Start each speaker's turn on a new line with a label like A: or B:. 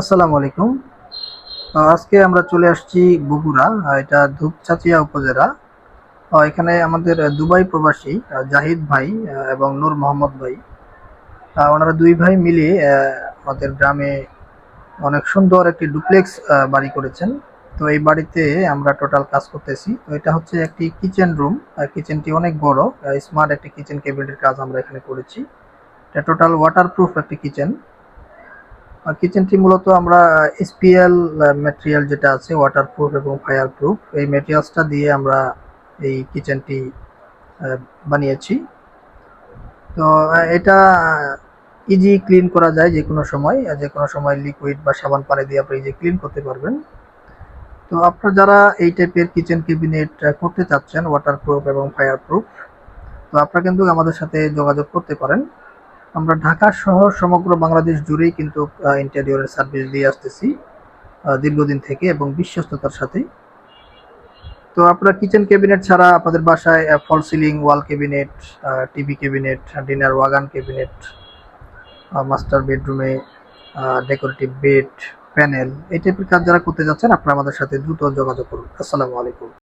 A: আসসালামু আলাইকুম। আজকে আমরা চলে আসছি বগুড়া এটা ধূপচাচিয়া উপজেলা। এখানে আমাদের দুবাই প্রবাসী জাহিদ ভাই এবং নূর মোহাম্মদ ভাই। ওনারা দুই ভাই মিলে আমাদের গ্রামে অনেক সুন্দর একটি ডুপ্লেক্স বাড়ি করেছেন। তো এই বাড়িতে আমরা টোটাল কাজ করতেছি। তো এটা হচ্ছে একটি কিচেন রুম। কিচেনটি অনেক বড় স্মার্ট একটি কিচেন কেবিনেটের কাজ আমরা এখানে করেছি। এটা টোটাল ওয়াটারপ্রুফ একটি কিচেন। কিচেনটি মূলত আমরা এসপিএল ম্যাটেরিয়াল যেটা আছে ওয়াটারপ্রুফ এবং ফায়ার প্রুফ এই ম্যাটেরিয়ালসটা দিয়ে আমরা এই কিচেনটি বানিয়েছি। তো এটা ইজি ক্লিন করা যায় যে কোনো সময় যে কোনো সময় লিকুইড বা সাবান পানি দিয়ে আপনি ইজি ক্লিন করতে পারবেন। তো, আপনারা যারা এই টাইপের কিচেন ক্যাবিনেট করতে চাচ্ছেন ওয়াটারপ্রুফ এবং ফায়ার প্রুফ তো আপনারা কিন্তু আমাদের সাথে যোগাযোগ করতে পারেন। আমরা ঢাকা সহ সমগ্র বাংলাদেশ জুড়েই কিন্তু ইন্টেরিয়রের সার্ভিস দিয়ে আসতেছি দীর্ঘদিন থেকে এবং বিশ্বস্ততার সাথে। তো আপনার কিচেন ক্যাবিনেট ছাড়া আপনাদের বাসায় false ceiling wall cabinet TV cabinet dinner wagon cabinet master বেডরুমে ডেকোরেটিভ বেড প্যানেল এই টাইপের কাজ যারা করতে যাচ্ছেন, আপনারা আমাদের সাথে দ্রুত যোগাযোগ করুন। আসসালামু আলাইকুম।